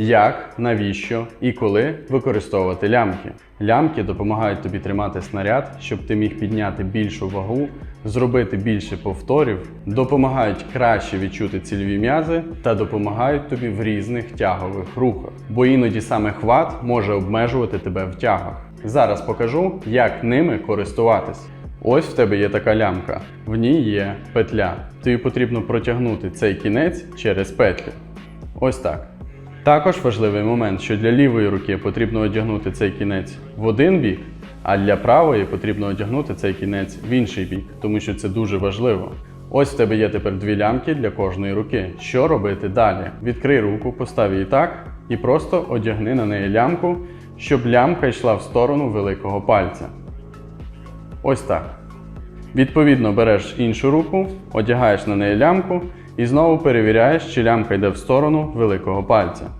як, навіщо і коли використовувати лямки. Лямки допомагають тобі тримати снаряд, щоб ти міг підняти більшу вагу, зробити більше повторів, допомагають краще відчути цільові м'язи та допомагають тобі в різних тягових рухах. Бо іноді саме хват може обмежувати тебе в тягах. Зараз покажу, як ними користуватись. Ось в тебе є така лямка. В ній є петля. Тобі потрібно протягнути цей кінець через петлю. Ось так. Також важливий момент, що для лівої руки потрібно одягнути цей кінець в один бік, а для правої потрібно одягнути цей кінець в інший бік, тому що це дуже важливо. Ось в тебе є тепер дві лямки для кожної руки. Що робити далі? Відкрий руку, постав її так і просто одягни на неї лямку, щоб лямка йшла в сторону великого пальця. Ось так. Відповідно, береш іншу руку, одягаєш на неї лямку і знову перевіряєш, чи лямка йде в сторону великого пальця.